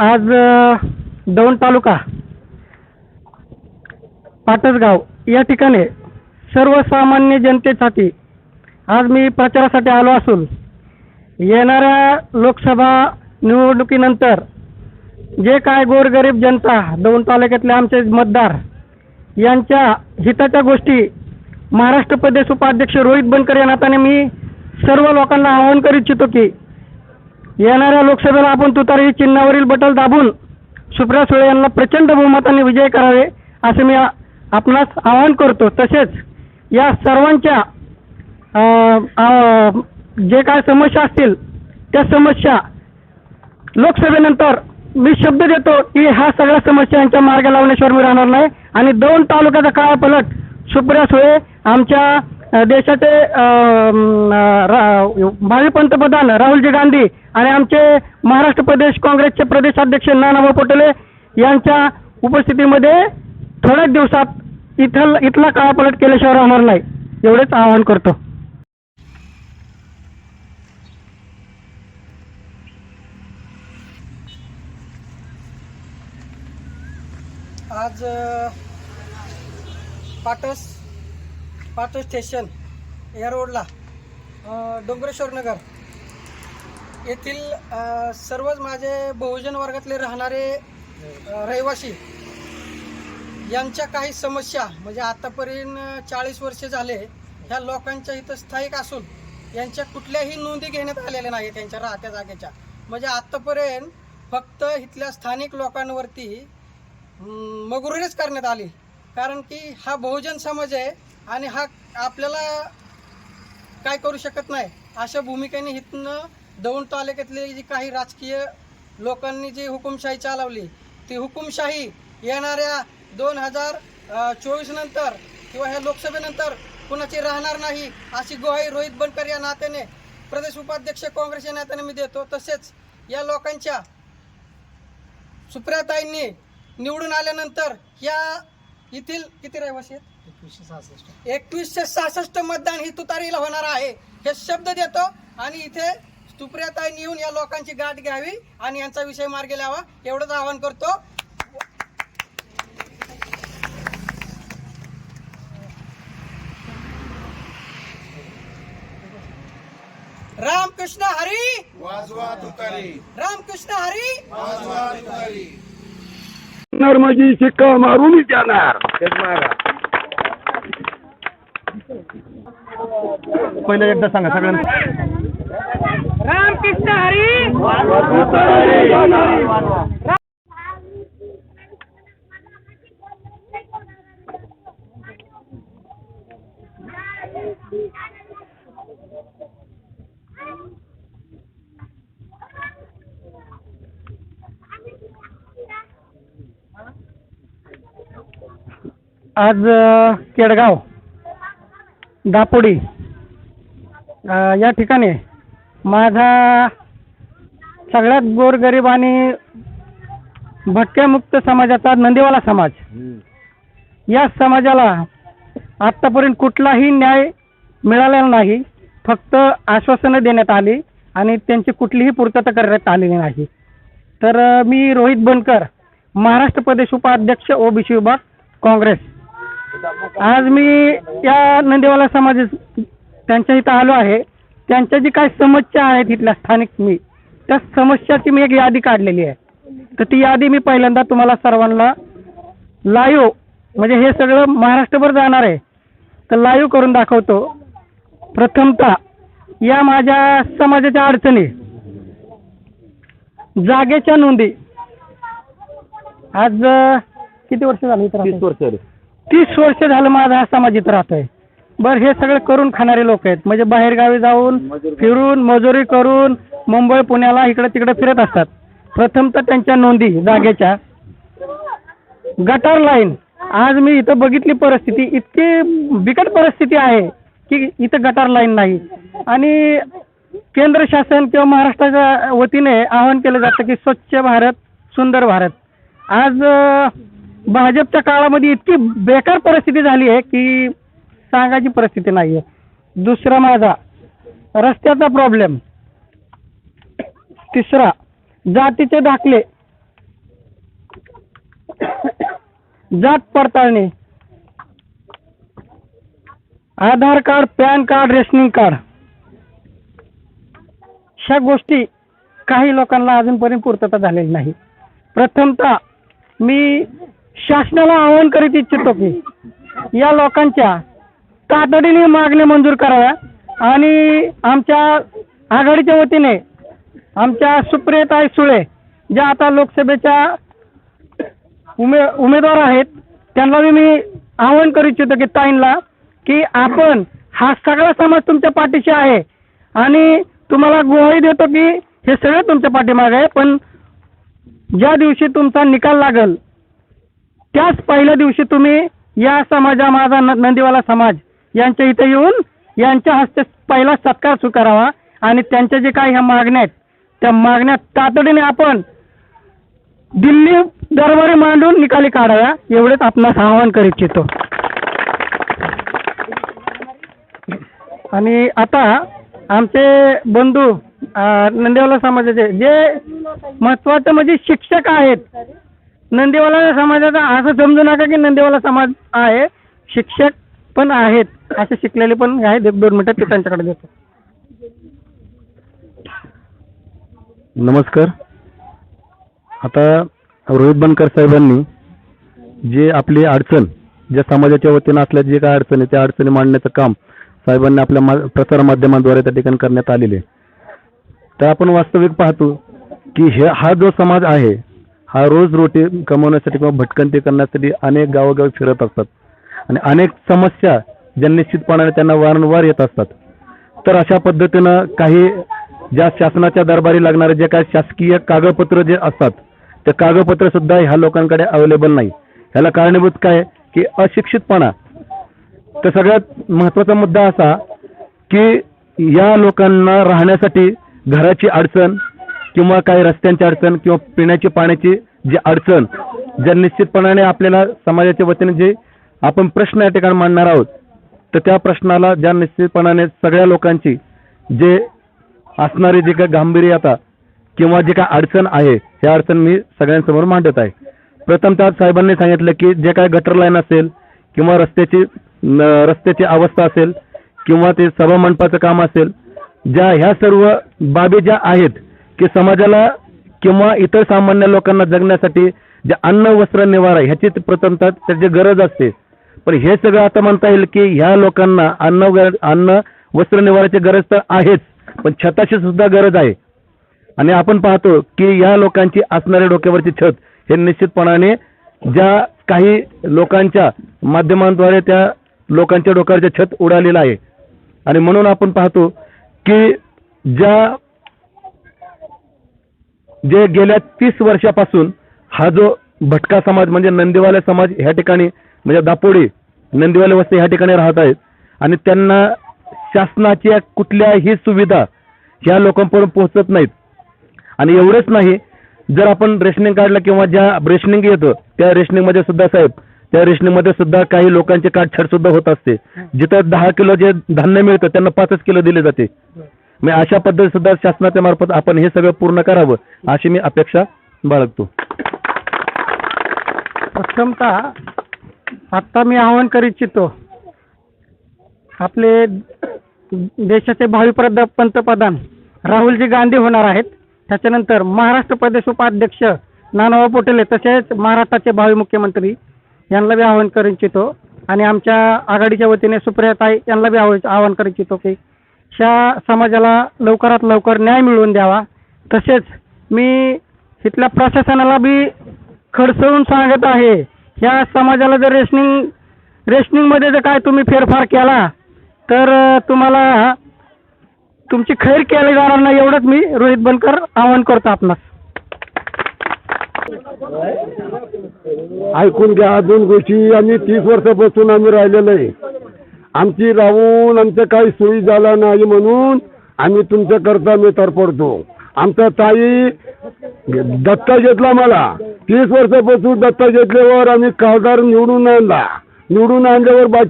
आज दौंड तालुका पाटसगाव या ठिकाणी सर्वसामान्य जनतेसाठी आज मी प्रचारासाठी आलो असून येणाऱ्या लोकसभा निवडणुकीनंतर जे काय गोरगरीब जनता दौंड तालुक्यातले आमचे मतदार यांच्या हिताच्या गोष्टी महाराष्ट्र प्रदेश उपाध्यक्ष रोहित बनकर या नात्याने मी सर्व लोकांना आवाहन करू इच्छितो की येणाऱ्या लोकसभेला आपण तुतारी चिन्हावरील बटल दाबून सुप्रिया सुळे यांना प्रचंड बहुमताने विजय करावे असे मी आपणास आवाहन करतो. तसेच या सर्वांच्या जे काय समस्या असतील त्या समस्या लोकसभेनंतर मी शब्द देतो की ह्या सगळ्या समस्या यांच्या मार्ग लावण्याशिवाय मी राहणार नाही. आणि दोन तालुक्याचा काळा पलट सुप्रिया सुळे आमच्या देशाचे माजी रा- पंतप्रधान राहुलजी गांधी आणि आमचे महाराष्ट्र प्रदेश काँग्रेसचे प्रदेशाध्यक्ष नानाभाऊ पटोले यांच्या उपस्थितीमध्ये थोड्याच दिवसात इथल इथला काळापलट केल्याशिवाय राहणार नाही. एवढेच आवाहन करतो. आज पाटस पाच स्टेशन या रोडला डोंगरेश्वर नगर. येथील सर्वच माझे बहुजन वर्गातले राहणारे रहिवासी यांच्या काही समस्या म्हणजे आतापर्यंत चाळीस वर्षे झाले ह्या लोकांच्या इथं स्थायिक असून यांच्या कुठल्याही नोंदी घेण्यात आलेल्या नाही त्यांच्या राहत्या जागेच्या. म्हणजे आत्तापर्यंत फक्त इथल्या स्थानिक लोकांवरती हम्म, मगरुरीच करण्यात आली. कारण की हा बहुजन समाज आहे आणि हा आपल्याला काय करू शकत नाही. अशा भूमिकेने इथनं दौंड तालुक्यातले जी काही राजकीय लोकांनी जी हुकुमशाही चालवली ती हुकुमशाही येणाऱ्या दोन हजार चोवीस नंतर किंवा ह्या लोकसभेनंतर कुणाची राहणार नाही अशी गुहाई रोहित बनकर या नात्याने प्रदेश उपाध्यक्ष काँग्रेस या नात्याने मी देतो. तसेच या लोकांच्या सुप्रियाताईंनी निवडून आल्यानंतर या येथील किती रहिवासी आहेत? एकवीसशे सहासष्ट. मतदान ही तुतारीला होणार आहे. हे शब्द देतो आणि इथे सुप्रियाताईंनी येऊन या लोकांची गाठ घ्यावी आणि यांचा विषय मार्गी लावा एवढंच आवाहन करतो. रामकृष्ण हरी! वाजवा तुतारी. रामकृष्ण हरी! वाजवा तुतारी. नर्मजी शिक्का मारूनच जाणार. पहिलं एकदा सांगा सगळ्यांना. रामकृष्ण हरी. आज केडगाव. दापोडी. या ठिकाणी माझा सगळ्यात गोरगरीब आणि भटक्यामुक्त समाजाचा नंदीवाला समाज. या समाजाला आत्तापर्यंत कुठलाही न्याय मिळालेला नाही. फक्त आश्वासनं देण्यात आली आणि त्यांची कुठलीही पूर्तता करण्यात आलेली नाही. तर मी रोहित बनकर महाराष्ट्र प्रदेश उपाध्यक्ष ओबीसी विभाग काँग्रेस. आज मी या नंदीवाला समाज त्यांच्या इथं आलो आहे. त्यांच्या जी काय समस्या आहेत इथल्या स्थानिक मी त्या समस्याची मी एक यादी काढलेली आहे. तर ती यादी मी पहिल्यांदा तुम्हाला सर्वांना लाईव्ह म्हणजे हे सगळं महाराष्ट्रभर जाणार आहे. तर लाईव्ह करून दाखवतो. प्रथमतः या माझ्या समाजाच्या अडचणी. जागेच्या नोंदी. आज किती वर्ष झाली इथं वर्ष तीस वर्ष झालं माझा हा समाज राहतोय. बर हे सगळं करून खाणारे लोक आहेत. म्हणजे बाहेरगावी जाऊन फिरून मजुरी करून मुंबई पुण्याला इकडे तिकडे फिरत असतात. प्रथमतः त्यांच्या नोंदी जागेच्या. गटार लाईन. आज मी इथं बघितली परिस्थिती इतकी बिकट परिस्थिती आहे की इथं गटार लाईन नाही. आणि केंद्र शासन किंवा महाराष्ट्राच्या वतीने आवाहन केलं जातं की स्वच्छ भारत सुंदर भारत. आज भाजपच्या काळामध्ये इतकी बेकार परिस्थिती झाली आहे की सांगायची परिस्थिती नाही आहे दुसरा माझा रस्त्याचा प्रॉब्लेम तिसरा जातीचे दाखले. जात पडताळणी. Aadhaar card PAN card rationing card. ह्या गोष्टी काही लोकांना अजूनपर्यंत पूर्तता झालेली नाही. प्रथमतः मी शासनाला आवाहन करीत इच्छितो की या लोकांच्या तातडीने मागण्या मंजूर कराव्या आणि आमच्या आघाडीच्या वतीने आमच्या सुप्रियताई सुळे ज्या आता लोकसभेच्या उमे उमेदवार आहेत त्यांना मी आवाहन करू इच्छितो की ताईंना की आपण हा सगळा समाज तुमच्या पाठीशी आहे आणि तुम्हाला गुवाही देतो की हे सगळं तुमच्या पाठीमागे आहे पण ज्या दिवशी तुमचा निकाल लागल त्याच पहिल्या दिवशी तुम्ही या समाजा माझा नंदीवाला समाज यांच्या इथे येऊन यांच्या हस्ते पहिला सत्कार स्वीकारावा आणि त्यांच्या जे काही ह्या मागण्या आहेत त्या मागण्या तातडीने आपण दिल्ली दरबारी मांडून निकाली काढाव्या एवढेच आपणास आवाहन करू इच्छितो. आणि आता आमचे बंधू नंदेवाला नंदीवाला समाजाचे जे महत्वाचं म्हणजे शिक्षक आहेत नंदीवाला समाजाचा असं समजू नका की नंदीवाला समाज आहे शिक्षक पण आहेत असे शिकलेले पण आहेत एक दोन मिनिटात ते त्यांच्याकडे देतो नमस्कार आता रोहित बनकर साहेबांनी जे आपली अडचण ज्या समाजाच्या वतीनं असल्या जे काय अडचणी त्या अडचणी मांडण्याचं काम साहेबांनी आपल्या मा प्रसार माध्यमांद्वारे त्या ठिकाणी करण्यात आलेले आहे. तर आपण वास्तविक पाहतो की हे हा जो समाज आहे हा रोज रोटी कमवण्यासाठी किंवा भटकंती करण्यासाठी अनेक गावोगावी फिरत असतात. आणि अनेक समस्या ज्या निश्चितपणाने त्यांना वारंवार येत असतात. तर अशा पद्धतीनं काही ज्या शासनाच्या दरबारी लागणारे जे काही शासकीय कागदपत्र जे असतात ते कागदपत्र सुद्धा ह्या लोकांकडे अवेलेबल नाही. ह्याला कारणीभूत काय की अशिक्षितपणा. तर सगळ्यात महत्त्वाचा मुद्दा असा की या लोकांना राहण्यासाठी घराची अडचण किंवा काही रस्त्यांची अडचण किंवा पिण्याची पाण्याची जी अडचण ज्या निश्चितपणाने आपल्याला समाजाच्या वतीने जे आपण प्रश्न या ठिकाणी मांडणार आहोत तर त्या प्रश्नाला ज्या निश्चितपणाने सगळ्या लोकांची जे असणारी जी काही गांभीर्यता किंवा जी काय अडचण आहे हे अडचण मी सगळ्यांसमोर मांडत आहे. प्रथमतः साहेबांनी सांगितलं की जे काय गटर लाईन असेल किंवा रस्त्याची न- रस्त्याची अवस्था असेल किंवा ते सभा मंडपाचं काम असेल ज्या ह्या सर्व बाबी ज्या आहेत की समाजाला किंवा इतर सामान्य लोकांना जगण्यासाठी जे अन्न वस्त्र निवारा ह्याची प्रथमतः त्याची गरज असते. पण हे सगळं आता म्हणता येईल की ह्या लोकांना अन्न अन्न वस्त्र निवाराची गरज तर आहेच पण छताची सुद्धा गरज आहे. आणि आपण पाहतो की या लोकांची असणाऱ्या डोक्यावरची छत हे निश्चितपणाने ज्या काही लोकांच्या माध्यमांद्वारे त्या लोकांच्या डोक्यावरचे छत उडालेलं आहे. आणि म्हणून आपण पाहतो की ज्या जे गेल्या तीस वर्षापासून हा जो भटका समाज म्हणजे नंदीवाले समाज ह्या ठिकाणी म्हणजे दापोडी नंदीवाले वस्ती ह्या ठिकाणी राहत आहेत. आणि त्यांना शासनाच्या कुठल्याही सुविधा ह्या लोकांपर्यंत पोहोचत नाहीत. आणि एवढंच नाही जर आपण रेशनिंग काढलं किंवा ज्या रेशनिंग येतं त्या रेशनिंगमध्ये सुद्धा साहेब त्या रेशनिंगमध्ये सुद्धा काही लोकांचे काटछाट सुद्धा होत असते. जिथं दहा किलो जे धान्य मिळतं त्यांना पाचच किलो दिले जाते. मी अशा पद्धती सुद्धा शासनाच्या मार्फत आपण हे सगळं पूर्ण करावं अशी मी अपेक्षा बाळगतो. प्रथमतः आत्ता मी आवाहन करू इच्छितो आपले देशाचे भावी प्रध पंतप्रधान राहुलजी गांधी होणार आहेत. त्याच्यानंतर महाराष्ट्र प्रदेश उपाध्यक्ष नानाभाऊ पटोले तसेच महाराष्ट्राचे भावी मुख्यमंत्री यांना बी आवाहन करू इच्छितो. आणि आमच्या आघाडीच्या वतीने सुप्रियाताई यांना बी आवाहन आवाहन करू इच्छितो की ह्या समाजाला लवकरात लवकर न्याय मिळवून द्यावा तसेच मी इथल्या प्रशासनाला बी खडसवून सांगत आहे ह्या समाजाला जर रेशनिंग रेशनिंगमध्ये जर काय तुम्ही फेरफार केला तर तुम्हाला तुमची खैर केली जाणार नाही एवढंच मी रोहित बनकर आवाहन करतो आपणास. ऐकून घ्या दोन गोष्टी आम्ही तीस वर्षापासून आम्ही राहिलेलो आहे. आमची राहून आमचं काही सोयी झाला नाही म्हणून आम्ही तुमच्याकरता मी तरफडतो आमचा ताई दत्ता घेतला मला. तीस वर्षापासून दत्ता घेतल्यावर आम्ही खासदार निवडून आणला. निवडून आणल्यावर बाकी